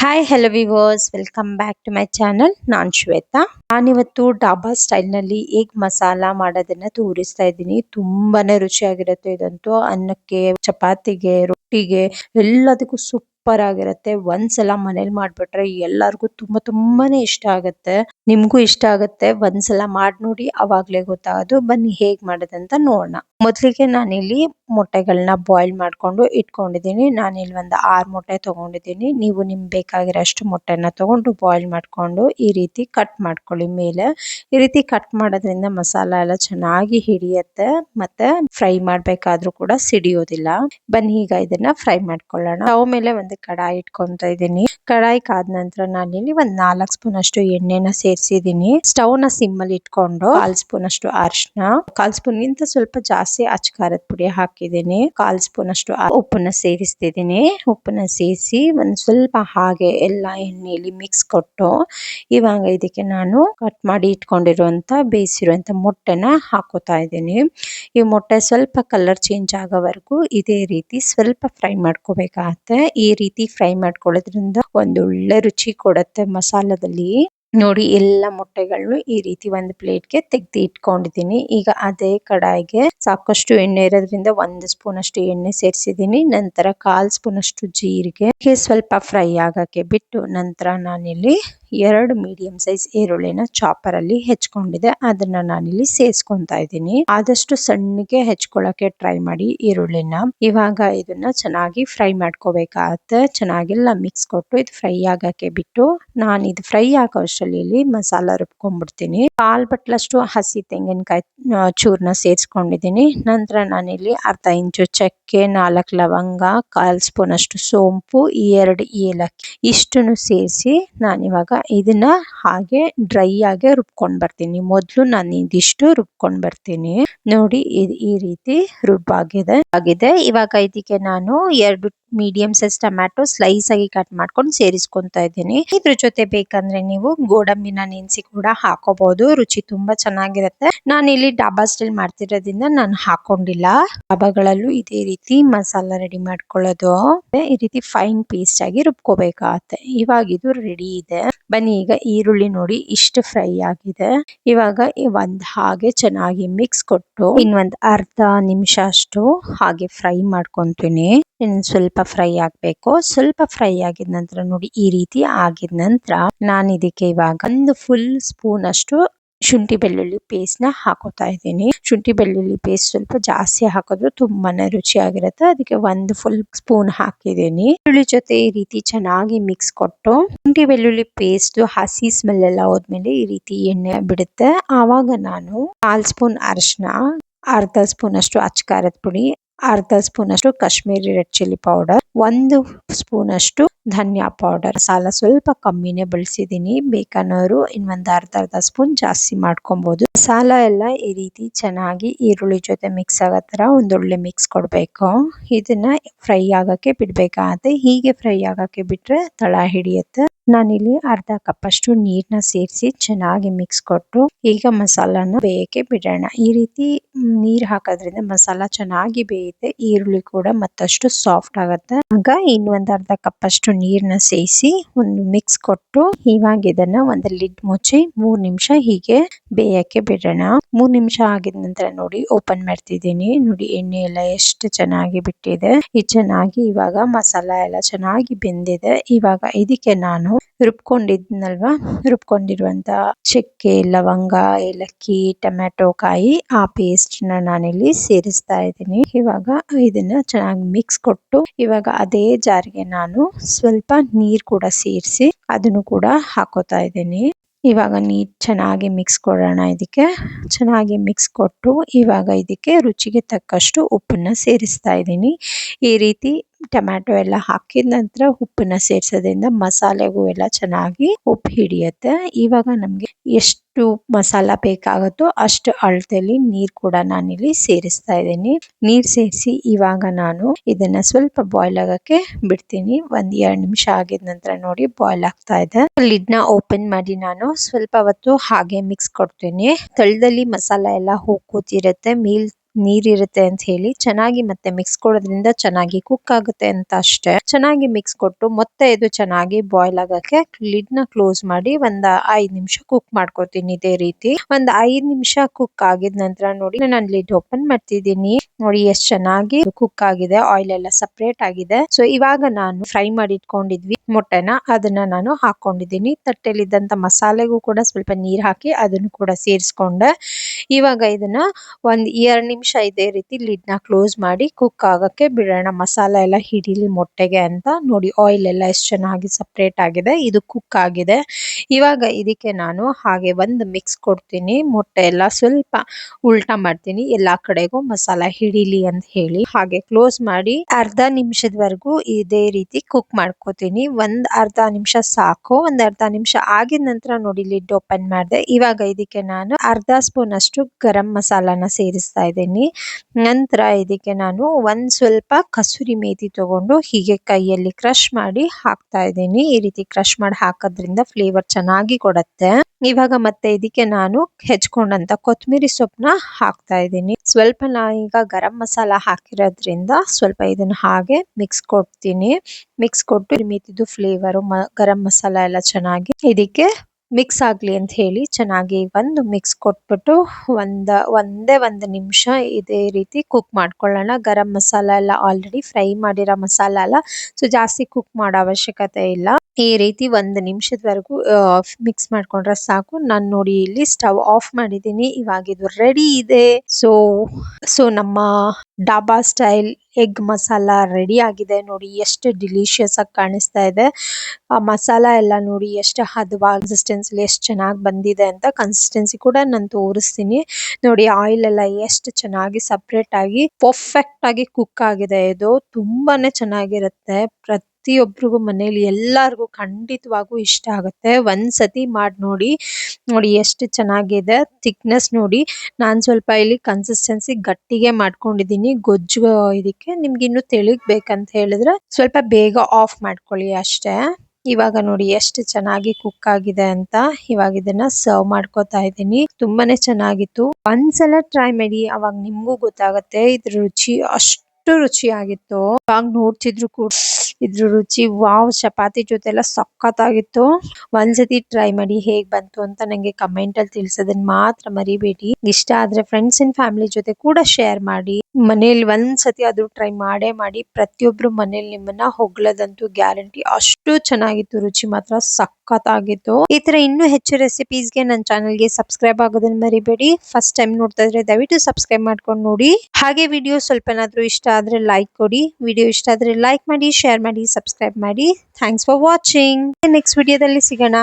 Hi hello viewers welcome back to my channel ನಾನ್ ಶ್ವೇತಾ. ನಾನಿವತ್ತು ಡಾಬಾ ಸ್ಟೈಲ್ನಲ್ಲಿ ಹೇಗ್ ಮಸಾಲಾ ಮಾಡೋದನ್ನ ತೋರಿಸ್ತಾ ಇದ್ದೀನಿ. ತುಂಬಾನೇ ರುಚಿಯಾಗಿರುತ್ತೆ ಇದಂತೂ. ಅನ್ನಕ್ಕೆ, ಚಪಾತಿಗೆ, ರೊಟ್ಟಿಗೆ ಎಲ್ಲದಕ್ಕೂ ಸೂಪರ್ ಆಗಿರುತ್ತೆ. ಒಂದ್ಸಲ ಮನೇಲಿ ಮಾಡ್ಬಿಟ್ರೆ ಎಲ್ಲರಿಗೂ ತುಂಬಾ ತುಂಬಾನೇ ಇಷ್ಟ ಆಗುತ್ತೆ. ನಿಮಗೂ ಇಷ್ಟ ಆಗುತ್ತೆ. ಒಂದ್ಸಲ ಮಾಡ್ ನೋಡಿ ಅವಾಗ್ಲೇ ಗೊತ್ತಾಗೋದು. ಬನ್ನಿ ಹೇಗ್ ಮಾಡೋದಂತ ನೋಡೋಣ. ಮೊದಲಿಗೆ ನಾನಿಲ್ಲಿ ಮೊಟ್ಟೆಗಳನ್ನ ಬಾಯ್ಲ್ ಮಾಡ್ಕೊಂಡು ಇಟ್ಕೊಂಡಿದ್ದೀನಿ. ನಾನಿಲ್ಲಿ ಒಂದು ಆರು ಮೊಟ್ಟೆ ತಗೊಂಡಿದ್ದೀನಿ. ನೀವು ನಿಮ್ಗೆ ಬೇಕಾಗಿರೋಷ್ಟು ಮೊಟ್ಟೆನ ತಗೊಂಡು ಬಾಯ್ಲ್ ಮಾಡ್ಕೊಂಡು ಈ ರೀತಿ ಕಟ್ ಮಾಡ್ಕೊಳ್ಳಿ ಮೇಲೆ. ಈ ರೀತಿ ಕಟ್ ಮಾಡೋದ್ರಿಂದ ಮಸಾಲ ಎಲ್ಲ ಚೆನ್ನಾಗಿ ಹಿಡಿಯುತ್ತೆ. ಮತ್ತೆ ಫ್ರೈ ಮಾಡಬೇಕಾದ್ರೂ ಕೂಡ ಸಿಡಿಯೋದಿಲ್ಲ. ಬನ್ನಿ ಈಗ ಇದನ್ನ ಫ್ರೈ ಮಾಡ್ಕೊಳ್ಳೋಣ. ಸ್ಟವ್ ಮೇಲೆ ಒಂದು ಕಡಾಯಿ ಇಟ್ಕೊಂತ ಇದ್ದೀನಿ. ಕಡಾಯಿ ಕಾದ ನಂತರ ನಾನಿಲ್ಲಿ ಒಂದ್ ನಾಲ್ಕು ಸ್ಪೂನ್ ಅಷ್ಟು ಎಣ್ಣೆನ ಸೇರಿಸಿದ್ದೀನಿ. ಸ್ಟವ್ನ ಸಿಮ್ ಅಲ್ಲಿ ಇಟ್ಕೊಂಡು ಕಾಲ್ ಸ್ಪೂನ್ ಅಷ್ಟು ಅರಿಶಿನ ಕಾಲ್ ಸ್ಪೂನ್ ಗಿಂತ ಸ್ವಲ್ಪ ಜಾಸ್ತಿ ಅಚ್ಚ ಖಾರದ ಪುಡಿ ಹಾಕಿದ್ದೀನಿ. ಕಾಲ್ ಸ್ಪೂನ್ ಅಷ್ಟು ಉಪ್ಪನ್ನ ಸೇರಿಸ್ತಿದ್ದೀನಿ ಉಪ್ಪನ್ನ ಸೇರಿಸಿ ಒಂದ್ ಸ್ವಲ್ಪ ಹಾಗೆ ಎಲ್ಲ ಎಣ್ಣೆಯಲ್ಲಿ ಮಿಕ್ಸ್ ಕೊಟ್ಟು ಇವಾಗ ಇದಕ್ಕೆ ನಾನು ಕಟ್ ಮಾಡಿ ಇಟ್ಕೊಂಡಿರುವಂತ, ಬೇಯಿಸಿರುವಂತ ಮೊಟ್ಟೆನ ಹಾಕೋತಾ ಇದ್ದೀನಿ. ಈ ಮೊಟ್ಟೆ ಸ್ವಲ್ಪ ಕಲರ್ ಚೇಂಜ್ ಆಗೋವರೆಗೂ ಇದೇ ರೀತಿ ಸ್ವಲ್ಪ ಫ್ರೈ ಮಾಡ್ಕೋಬೇಕಾಗತ್ತೆ. ಈ ರೀತಿ ಫ್ರೈ ಮಾಡ್ಕೊಳ್ಳೋದ್ರಿಂದ ಒಳ್ಳೆ ರುಚಿ ಕೊಡುತ್ತೆ ಮಸಾಲದಲ್ಲಿ. ನೋಡಿ ಎಲ್ಲ ಮೊಟ್ಟೆಗಳನ್ನು ಈ ರೀತಿ ಒಂದು ಪ್ಲೇಟ್ಗೆ ತೆಗ್ದು ಇಟ್ಕೊಂಡಿದ್ದೀನಿ. ಈಗ ಅದೇ ಕಡಾಯಿಗೆ ಸಾಕಷ್ಟು ಎಣ್ಣೆ ಇರೋದ್ರಿಂದ ಒಂದು ಸ್ಪೂನ್ ಅಷ್ಟು ಎಣ್ಣೆ ಸೇರಿಸಿದ್ದೀನಿ. ನಂತರ ಕಾಲ್ ಸ್ಪೂನ್ ಅಷ್ಟು ಜೀರಿಗೆ ಸ್ವಲ್ಪ ಫ್ರೈ ಆಗಕ್ಕೆ ಬಿಟ್ಟು ನಂತರ ನಾನಿಲ್ಲಿ ಎರಡು ಮೀಡಿಯಂ ಸೈಜ್ ಈರುಳ್ಳಿನ ಚಾಪರ್ ಅಲ್ಲಿ ಹೆಚ್ಕೊಂಡಿದೆ. ಅದನ್ನ ನಾನಿಲ್ಲಿ ಸೇರಿಸ್ಕೊಂತಾ ಇದ್ದೀನಿ. ಆದಷ್ಟು ಸಣ್ಣಗೆ ಹೆಚ್ಕೊಳ್ಳಕ್ಕೆ ಟ್ರೈ ಮಾಡಿ ಈರುಳ್ಳಿನ. ಇವಾಗ ಇದನ್ನ ಚೆನ್ನಾಗಿ ಫ್ರೈ ಮಾಡ್ಕೋಬೇಕಾಗತ್ತೆ. ಚೆನ್ನಾಗೆಲ್ಲ ಮಿಕ್ಸ್ ಕೊಟ್ಟು ಇದು ಫ್ರೈ ಆಗಕ್ಕೆ ಬಿಟ್ಟು ನಾನು ಇದು ಫ್ರೈ ಆಗೋ ಅಷ್ಟರಲ್ಲಿ ಮಸಾಲ ರುಬ್ಕೊಂಡ್ಬಿಡ್ತೀನಿ. ಕಾಲ್ ಬಟ್ಲಷ್ಟು ಹಸಿ ತೆಂಗಿನಕಾಯಿ ಚೂರ್ನ ಸೇರಿಸ್ಕೊಂಡಿದ್ದೀನಿ. ನಂತರ ನಾನಿಲ್ಲಿ ಅರ್ಧ ಇಂಚು ಚಕ್ಕೆ, ನಾಲ್ಕು ಲವಂಗ, ಕಾಲ್ ಸ್ಪೂನ್ ಅಷ್ಟು ಸೋಂಪು ಎರಡು ಏಲಕ್ಕಿ ಇಷ್ಟನ್ನು ಸೇರಿಸಿ ನಾನಿವಾಗ ಇದನ್ನ ಹಾಗೆ ಡ್ರೈ ಆಗಿ ರುಬ್ಕೊಂಡ್ ಬರ್ತೀನಿ. ಮೊದಲು ನಾನು ಇದಿಷ್ಟು ರುಬ್ಕೊಂಡ್ ಬರ್ತೀನಿ. ನೋಡಿ ಈ ರೀತಿ ರುಬ್ಬಾಗಿದೆ. ಆಗಿದೆ. ಇವಾಗ ಇದಕ್ಕೆ ನಾನು ಎರಡು ಮೀಡಿಯಂ ಸೈಜ್ ಟೊಮ್ಯಾಟೊ ಸ್ಲೈಸ್ ಆಗಿ ಕಟ್ ಮಾಡ್ಕೊಂಡು ಸೇರಿಸ್ಕೊಂತಾ ಇದ್ದೀನಿ. ಇದ್ರ ಜೊತೆ ಬೇಕಂದ್ರೆ ನೀವು ಗೋಡಂಬಿನ ನೆನೆಸಿ ಕೂಡ ಹಾಕೋಬಹುದು ರುಚಿ ತುಂಬಾ ಚೆನ್ನಾಗಿರುತ್ತೆ. ನಾನು ಇಲ್ಲಿ ಡಾಬಾ ಸ್ಟೈಲ್ ಮಾಡ್ತಿರೋದ್ರಿಂದ ನಾನು ಹಾಕೊಂಡಿಲ್ಲ. ಡಾಬಾಗಳಲ್ಲೂ ಇದೇ ರೀತಿ ಮಸಾಲ ರೆಡಿ ಮಾಡ್ಕೊಳ್ಳೋದು. ಈ ರೀತಿ ಫೈನ್ ಪೇಸ್ಟ್ ಆಗಿ ರುಬ್ಕೋಬೇಕಾಗತ್ತೆ. ಇವಾಗ ಇದು ರೆಡಿ ಇದೆ. ಬನ್ನಿ ಈಗ ಈರುಳ್ಳಿ ನೋಡಿ ಇಷ್ಟು ಫ್ರೈ ಆಗಿದೆ. ಇವಾಗ ಒಂದ್ ಹಾಗೆ ಚೆನ್ನಾಗಿ ಮಿಕ್ಸ್ ಕೊಟ್ಟು ಇನ್ನೊಂದ್ ಅರ್ಧ ನಿಮಿಷ ಅಷ್ಟು ಹಾಗೆ ಫ್ರೈ ಮಾಡ್ಕೊಂತೀನಿ. ಇನ್ ಸ್ವಲ್ಪ ಫ್ರೈ ಆಗ್ಬೇಕು. ಸ್ವಲ್ಪ ಫ್ರೈ ಆಗಿದ ನಂತರ ನೋಡಿ ಈ ರೀತಿ ಆಗಿದ ನಂತರ ನಾನು ಇದಕ್ಕೆ ಇವಾಗ ಒಂದು ಫುಲ್ ಸ್ಪೂನ್ ಅಷ್ಟು ಶುಂಠಿ ಬೆಳ್ಳುಳ್ಳಿ ಪೇಸ್ಟ್ನ ಹಾಕೋತಾ ಇದ್ದೀನಿ. ಶುಂಠಿ ಬೆಳ್ಳುಳ್ಳಿ ಪೇಸ್ಟ್ ಸ್ವಲ್ಪ ಜಾಸ್ತಿ ಹಾಕಿದ್ರೆ ತುಂಬಾನೇ ರುಚಿಯಾಗಿರುತ್ತೆ. ಅದಕ್ಕೆ ಒಂದು ಫುಲ್ ಸ್ಪೂನ್ ಹಾಕಿದ್ದೀನಿ. ಬೆಳ್ಳುಳ್ಳಿ ಜೊತೆ ಈ ರೀತಿ ಚೆನ್ನಾಗಿ ಮಿಕ್ಸ್ ಕೊಟ್ಟು ಶುಂಠಿ ಬೆಳ್ಳುಳ್ಳಿ ಪೇಸ್ಟ್ ಹಸಿ ಸ್ಮೆಲ್ ಎಲ್ಲ ಹೋದ್ಮೇಲೆ ಈ ರೀತಿ ಎಣ್ಣೆ ಬಿಡುತ್ತೆ. ಆವಾಗ ನಾನು ಕಾಲ್ ಸ್ಪೂನ್ ಅರಿಶಿನ ಅರ್ಧ ಸ್ಪೂನ್ ಅಷ್ಟು ಅಚ್ಚ ಖಾರದ ಪುಡಿ ಅರ್ಧ ಸ್ಪೂನ್ ಅಷ್ಟು ಕಾಶ್ಮೀರಿ ರೆಡ್ ಚಿಲ್ಲಿ ಪೌಡರ್, ಒಂದು ಸ್ಪೂನ್ ಅಷ್ಟು ಧನಿಯಾ ಪೌಡರ್. ಸಾಲ ಸ್ವಲ್ಪ ಕಮ್ಮಿನೇ ಬಳಸಿದೀನಿ ಬೇಕನ್ನೋರು ಇನ್ನೊಂದ್ ಅರ್ಧ ಅರ್ಧ ಸ್ಪೂನ್ ಜಾಸ್ತಿ ಮಾಡ್ಕೊಬಹುದು ಸಾಲ ಎಲ್ಲ ಈ ರೀತಿ ಚೆನ್ನಾಗಿ ಈರುಳ್ಳಿ ಜೊತೆ ಮಿಕ್ಸ್ ಆಗೋ ತರ ಒಂದೊಳ್ಳೆ ಮಿಕ್ಸ್ ಕೊಡ್ಬೇಕು. ಇದನ್ನ ಫ್ರೈ ಆಗಕ್ಕೆ ಬಿಡ್ಬೇಕಾಗತ್ತೆ. ಹೀಗೆ ಫ್ರೈ ಆಗಕ್ಕೆ ಬಿಟ್ರೆ ತಳ ಹಿಡಿಯುತ್ತೆ. ನಾನಿಲ್ಲಿ ಅರ್ಧ ಕಪ್ ಅಷ್ಟು ನೀರ್ನ ಸೇರಿಸಿ ಚೆನ್ನಾಗಿ ಮಿಕ್ಸ್ ಕೊಟ್ಟು ಈಗ ಮಸಾಲಾನ ಬೇಯಕ್ಕೆ ಬಿಡೋಣ. ಈ ರೀತಿ ನೀರ್ ಹಾಕೋದ್ರಿಂದ ಮಸಾಲ ಚೆನ್ನಾಗಿ ಬೇಯುತ್ತೆ. ಈರುಳ್ಳಿ ಕೂಡ ಮತ್ತಷ್ಟು ಸಾಫ್ಟ್ ಆಗುತ್ತೆ. ಆಗ ಇನ್ನೊಂದ್ ಅರ್ಧ ಕಪ್ ಅಷ್ಟು ನೀರ್ನ ಸೇರಿಸಿ ಒಂದು ಮಿಕ್ಸ್ ಕೊಟ್ಟು ಇವಾಗ ಇದನ್ನ ಒಂದು ಲಿಡ್ ಮುಚ್ಚಿ ಮೂರ್ ನಿಮಿಷ ಹೀಗೆ ಬೇಯಕ್ಕೆ ಬಿಡೋಣ. ಮೂರ್ ನಿಮಿಷ ಆಗಿದ ನಂತರ ನೋಡಿ ಓಪನ್ ಮಾಡ್ತಿದ್ದೀನಿ. ನೋಡಿ, ಎಣ್ಣೆ ಎಲ್ಲ ಎಷ್ಟು ಚೆನ್ನಾಗಿ ಬಿಟ್ಟಿದೆ. ಇದು ಚೆನ್ನಾಗಿ ಇವಾಗ ಮಸಾಲ ಎಲ್ಲ ಚೆನ್ನಾಗಿ ಬೆಂದಿದೆ. ಇವಾಗ ಇದಕ್ಕೆ ನಾನು ರುಬ್ಕೊಂಡಿದ್ನಲ್ವಾ? ರುಬ್ಕೊಂಡಿರುವಂತ ಚಕ್ಕೆ, ಲವಂಗ, ಏಲಕ್ಕಿ, ಟೊಮ್ಯಾಟೊ, ಕಾಯಿ, ಆ ಪೇಸ್ಟ್ನ ನಾನಿಲ್ಲಿ ಸೇರಿಸ್ತಾ ಇದ್ದೀನಿ. ಇವಾಗ ಇದನ್ನ ಚೆನ್ನಾಗಿ ಮಿಕ್ಸ್ ಕೊಟ್ಟು ಇವಾಗ ಅದೇ ಜಾರಿಗೆ ನಾನು ಸ್ವಲ್ಪ ನೀರ್ ಕೂಡ ಸೇರಿಸಿ ಅದನ್ನು ಕೂಡ ಹಾಕೋತಾ ಇದ್ದೀನಿ. ಇವಾಗ ನೀರ್ ಚೆನ್ನಾಗಿ ಮಿಕ್ಸ್ ಕೊಡೋಣ ಇದಕ್ಕೆ. ಚೆನ್ನಾಗಿ ಮಿಕ್ಸ್ ಕೊಟ್ಟು ಇವಾಗ ಇದಕ್ಕೆ ರುಚಿಗೆ ತಕ್ಕಷ್ಟು ಉಪ್ಪನ್ನ ಸೇರಿಸ್ತಾ ಇದ್ದೀನಿ. ಈ ರೀತಿ ಟೊಮ್ಯಾಟೊ ಎಲ್ಲ ಹಾಕಿದ ನಂತರ ಉಪ್ಪನ್ನ ಸೇರಿಸೋದ್ರಿಂದ ಮಸಾಲೆಗೂ ಎಲ್ಲ ಚೆನ್ನಾಗಿ ಉಪ್ಪು ಹಿಡಿಯುತ್ತೆ. ಇವಾಗ ನಮಗೆ ಎಷ್ಟು ಮಸಾಲ ಬೇಕಾಗುತ್ತೋ ಅಷ್ಟು ಅಳತೆಯಲ್ಲಿ ನೀರ್ ಕೂಡ ನಾನಿಲ್ಲಿ ಸೇರಿಸ್ತಾ ಇದ್ದೀನಿ. ನೀರ್ ಸೇರಿಸಿ ಇವಾಗ ನಾನು ಇದನ್ನ ಸ್ವಲ್ಪ ಬಾಯ್ಲ್ ಆಗಕ್ಕೆ ಬಿಡ್ತೀನಿ. ಒಂದ್ ಎರಡು ನಿಮಿಷ ಆಗಿದ ನಂತರ ನೋಡಿ ಬಾಯ್ಲ್ ಆಗ್ತಾ ಇದೆ. ಲಿಡ್ನ ಓಪನ್ ಮಾಡಿ ನಾನು ಸ್ವಲ್ಪ ಹೊತ್ತು ಹಾಗೆ ಮಿಕ್ಸ್ ಕೊಡ್ತೀನಿ. ತಳದಲ್ಲಿ ಮಸಾಲ ಎಲ್ಲ ಹೋಗ್ ಕೂತಿರುತ್ತೆ. ಮೇಲ್ ನೀರಿರುತ್ತೆ ಅಂತ ಹೇಳಿ ಚೆನ್ನಾಗಿ ಮತ್ತೆ ಮಿಕ್ಸ್ ಕೊಡೋದ್ರಿಂದ ಚೆನ್ನಾಗಿ ಕುಕ್ ಆಗುತ್ತೆ ಅಂತ ಅಷ್ಟೇ. ಚೆನ್ನಾಗಿ ಮಿಕ್ಸ್ ಕೊಟ್ಟು ಮತ್ತೆ ಇದು ಚೆನ್ನಾಗಿ ಬಾಯ್ಲ್ ಆಗಕ್ಕೆ ಲಿಡ್ನ ಕ್ಲೋಸ್ ಮಾಡಿ ಒಂದ್ ಐದ್ ನಿಮಿಷ ಕುಕ್ ಮಾಡ್ಕೊತೀನಿ ಇದೇ ರೀತಿ. ಒಂದ್ ಐದ್ ನಿಮಿಷ ಕುಕ್ ಆಗಿದ ನಂತರ ನೋಡಿ ನಾನು ಲಿಡ್ ಓಪನ್ ಮಾಡ್ತಿದ್ದೀನಿ. ನೋಡಿ ಎಷ್ಟ್ ಚೆನ್ನಾಗಿ ಕುಕ್ ಆಗಿದೆ ಆಯಿಲ್ ಎಲ್ಲ ಸಪರೇಟ್ ಆಗಿದೆ. ಸೊ ಇವಾಗ ನಾನು ಫ್ರೈ ಮಾಡಿ ಇಟ್ಕೊಂಡಿದ್ವಿ ಮೊಟ್ಟೆನ, ಅದನ್ನ ನಾನು ಹಾಕೊಂಡಿದ್ದೀನಿ. ತಟ್ಟೆಲಿದ್ದಂತ ಮಸಾಲೆಗೂ ಕೂಡ ಸ್ವಲ್ಪ ನೀರ್ ಹಾಕಿ ಅದನ್ನು ಕೂಡ ಸೇರಿಸ್ಕೊಂಡೆ. ಇವಾಗ ಇದನ್ನ ಒಂದ್ ಎರಡ್ ನಿಮಿಷ ಇದೇ ರೀತಿ ಲಿಡ್ನ ಕ್ಲೋಸ್ ಮಾಡಿ ಕುಕ್ ಆಗಕ್ಕೆ ಬಿಡೋಣ. ಮಸಾಲ ಎಲ್ಲ ಹಿಡಿಲಿ ಮೊಟ್ಟೆಗೆ ಅಂತ ನೋಡಿ ಆಯಿಲ್ ಎಲ್ಲ ಎಷ್ಟು ಚೆನ್ನಾಗಿ ಸಪ್ರೇಟ್ ಆಗಿದೆ. ಇದು ಕುಕ್ ಆಗಿದೆ. ಇವಾಗ ಇದಕ್ಕೆ ನಾನು ಹಾಗೆ ಒಂದು ಮಿಕ್ಸ್ ಕೊಡ್ತೀನಿ. ಮೊಟ್ಟೆ ಎಲ್ಲ ಸ್ವಲ್ಪ ಉಲ್ಟಾ ಮಾಡ್ತೀನಿ. ಎಲ್ಲಾ ಕಡೆಗೂ ಮಸಾಲ ಹಿಡಿಲಿ ಅಂತ ಹೇಳಿ ಹಾಗೆ ಕ್ಲೋಸ್ ಮಾಡಿ ಅರ್ಧ ನಿಮಿಷದವರೆಗೂ ಇದೇ ರೀತಿ ಕುಕ್ ಮಾಡ್ಕೋತೀನಿ. ಒಂದ್ ಅರ್ಧ ನಿಮಿಷ ಸಾಕು. ಒಂದ್ ಅರ್ಧ ನಿಮಿಷ ಆಗಿದ ನಂತರ ನೋಡಿ ಲಿಡ್ ಓಪನ್ ಮಾಡಿದೆ. ಇವಾಗ ಇದಕ್ಕೆ ನಾನು ಅರ್ಧ ಸ್ಪೂನ್ ಅಷ್ಟು ಗರಂ ಮಸಾಲಾನ ಸೇರಿಸ್ತಾ ಇದ್ದೀನಿ. ನಂತರ ಇದಕ್ಕೆ ನಾನು ಒಂದು ಸ್ವಲ್ಪ ಕಸೂರಿ ಮೇತಿ ತೊಗೊಂಡು ಹೀಗೆ ಕೈಯಲ್ಲಿ ಕ್ರಷ್ ಮಾಡಿ ಹಾಕ್ತಾ ಇದ್ದೀನಿ. ಈ ರೀತಿ ಕ್ರಷ್ ಮಾಡಿ ಹಾಕೋದ್ರಿಂದ ಫ್ಲೇವರ್ ಚೆನ್ನಾಗಿ ಕೊಡುತ್ತೆ. ಇವಾಗ ಮತ್ತೆ ಇದಕ್ಕೆ ನಾನು ಹೆಚ್ಕೊಂಡಂತ ಕೊತ್ತಂಬರಿ ಸೊಪ್ಪನ್ನ ಹಾಕ್ತಾ ಇದ್ದೀನಿ. ಸ್ವಲ್ಪ ನಾ ಈಗ ಗರಂ ಮಸಾಲ ಹಾಕಿರೋದ್ರಿಂದ ಸ್ವಲ್ಪ ಇದನ್ನ ಹಾಗೆ ಮಿಕ್ಸ್ ಕೊಡ್ತೀನಿ. ಮಿಕ್ಸ್ ಕೊಟ್ಟು ಮೇಥಿದು ಫ್ಲೇವರ್ ಗರಂ ಮಸಾಲ ಎಲ್ಲ ಚೆನ್ನಾಗಿ ಇದಕ್ಕೆ ಮಿಕ್ಸ್ ಆಗ್ಲಿ ಅಂತ ಹೇಳಿ ಚೆನ್ನಾಗಿ ಒಂದು ಮಿಕ್ಸ್ ಕೊಟ್ಬಿಟ್ಟು ಒಂದ, ಒಂದೇ ಒಂದು ನಿಮಿಷ ಇದೇ ರೀತಿ ಕುಕ್ ಮಾಡ್ಕೊಳ್ಳೋಣ. ಗರಂ ಮಸಾಲ ಎಲ್ಲ ಆಲ್ರೆಡಿ ಫ್ರೈ ಮಾಡಿರೋ ಮಸಾಲ ಅಲ್ಲ ಸೊ ಜಾಸ್ತಿ ಕುಕ್ ಮಾಡೋ ಅವಶ್ಯಕತೆ ಇಲ್ಲ. ಈ ರೀತಿ ಒಂದು ನಿಮಿಷದವರೆಗೂ ಮಿಕ್ಸ್ ಮಾಡ್ಕೊಂಡ್ರೆ ಸಾಕು. ನಾನು ನೋಡಿ ಇಲ್ಲಿ ಸ್ಟವ್ ಆಫ್ ಮಾಡಿದ್ದೀನಿ. ಇವಾಗ ಇದು ರೆಡಿ ಇದೆ. ಸೊ ಸೊ ನಮ್ಮ dhaba style egg masala ready ಆಗಿದೆ. ನೋಡಿ ಎಷ್ಟು ಡಿಲಿಷಿಯಸ್ ಆಗಿ ಕಾಣಿಸ್ತಾ ಇದೆ. ಆ ಮಸಾಲಾ ಎಲ್ಲ ನೋಡಿ ಎಷ್ಟು ಹದವಾಗಿ ಕನ್ಸಿಸ್ಟೆನ್ಸಿ ಎಷ್ಟು ಚೆನ್ನಾಗಿ ಬಂದಿದೆ ಅಂತ ಕನ್ಸಿಸ್ಟೆನ್ಸಿ ಕೂಡ ನಾನು ತೋರಿಸ್ತೀನಿ. ನೋಡಿ ಆಯಿಲ್ ಎಲ್ಲ ಎಷ್ಟು ಚೆನ್ನಾಗಿ ಸಪರೇಟ್ ಆಗಿ ಪರ್ಫೆಕ್ಟ್ ಆಗಿ ಕುಕ್ ಆಗಿದೆ. ಇದು ತುಂಬಾನೇ ಚೆನ್ನಾಗಿರುತ್ತೆ. ಪ್ರತಿಯೊಬ್ಬರಿಗೂ ಮನೇಲಿ ಎಲ್ಲರಿಗೂ ಖಂಡಿತವಾಗೂ ಇಷ್ಟ ಆಗುತ್ತೆ. ಒಂದ್ಸತಿ ಮಾಡಿ ನೋಡಿ. ನೋಡಿ ಎಷ್ಟು ಚೆನ್ನಾಗಿದೆ ಥಿಕ್ನೆಸ್ ನೋಡಿ. ನಾನ್ ಸ್ವಲ್ಪ ಇಲ್ಲಿ ಕನ್ಸಿಸ್ಟೆನ್ಸಿ ಗಟ್ಟಿಗೆ ಮಾಡ್ಕೊಂಡಿದ್ದೀನಿ. ಗೊಜ್ಜು ಇದಕ್ಕೆ ನಿಮ್ಗೆ ಇನ್ನು ತೆಳಿಗ್ ಬೇಕಂತ ಹೇಳಿದ್ರೆ ಸ್ವಲ್ಪ ಬೇಗ ಆಫ್ ಮಾಡ್ಕೊಳ್ಳಿ ಅಷ್ಟೇ. ಇವಾಗ ನೋಡಿ ಎಷ್ಟು ಚೆನ್ನಾಗಿ ಕುಕ್ ಆಗಿದೆ ಅಂತ ಇವಾಗ ಇದನ್ನ ಸರ್ವ್ ಮಾಡ್ಕೋತಾ ಇದ್ದೀನಿ. ತುಂಬಾನೇ ಚೆನ್ನಾಗಿತ್ತು. ಒಂದ್ಸಲ ಟ್ರೈ ಮಾಡಿ, ಅವಾಗ ನಿಮ್ಗೂ ಗೊತ್ತಾಗುತ್ತೆ. ಇದ್ರ ರುಚಿ ಅಷ್ಟು ರುಚಿಯಾಗಿತ್ತು. ಇವಾಗ ನೋಡ್ತಿದ್ರು ಕೂಡ ಇದ್ರ ರುಚಿ, ವಾವ್, ಚಪಾತಿ ಜೊತೆ ಎಲ್ಲ ಸಕ್ಕತ್ತಾಗಿತ್ತು ಒಂದ್ಸತಿ ಟ್ರೈ ಮಾಡಿ ಹೇಗ್ ಬಂತು ಅಂತ ನಂಗೆ ಕಮೆಂಟ್ ಅಲ್ಲಿ ತಿಳಿಸೋದನ್ನ ಮಾತ್ರ ಮರಿಬೇಡಿ. ಇಷ್ಟ ಆದ್ರೆ ಫ್ರೆಂಡ್ಸ್ ಅಂಡ್ ಫ್ಯಾಮಿಲಿ ಜೊತೆ ಕೂಡ ಶೇರ್ ಮಾಡಿ. ಮನೇಲಿ ಒಂದ್ಸತಿ ಆದ್ರೂ ಟ್ರೈ ಮಾಡೇ ಮಾಡಿ. ಪ್ರತಿಯೊಬ್ರು ಮನೇಲಿ ನಿಮ್ಮನ್ನ ಹೊಗಳದಂತೂ ಗ್ಯಾರಂಟಿ ಅಷ್ಟು ಚೆನ್ನಾಗಿತ್ತು. ರುಚಿ ಮಾತ್ರ ಸಕ್ಕತ್ತಾಗಿತ್ತು ಈ ತರ ಇನ್ನೂ ಹೆಚ್ಚು ರೆಸಿಪೀಸ್ಗೆ ನನ್ನ ಚಾನಲ್ಗೆ ಸಬ್ಸ್ಕ್ರೈಬ್ ಆಗೋದನ್ನ ಮರಿಬೇಡಿ. ಫಸ್ಟ್ ಟೈಮ್ ನೋಡ್ತಾ ಇದ್ರೆ ದಯವಿಟ್ಟು ಸಬ್ಸ್ಕ್ರೈಬ್ ಮಾಡ್ಕೊಂಡು ನೋಡಿ. ಹಾಗೆ ವಿಡಿಯೋ ಸ್ವಲ್ಪನಾದ್ರೂ ಇಷ್ಟ ಆದ್ರೆ ಲೈಕ್ ಕೊಡಿ. ವಿಡಿಯೋ ಇಷ್ಟ ಆದರೆ ಲೈಕ್ ಮಾಡಿ ಶೇರ್ ಮಾಡಿ ಸಬ್ಸ್ಕ್ರೈಬ್ ಮಾಡಿ. ಥ್ಯಾಂಕ್ಸ್ ಫಾರ್ ವಾಚಿಂಗ್ ನೆಕ್ಸ್ಟ್ ವಿಡಿಯೋದಲ್ಲಿ ಸಿಗೋಣ.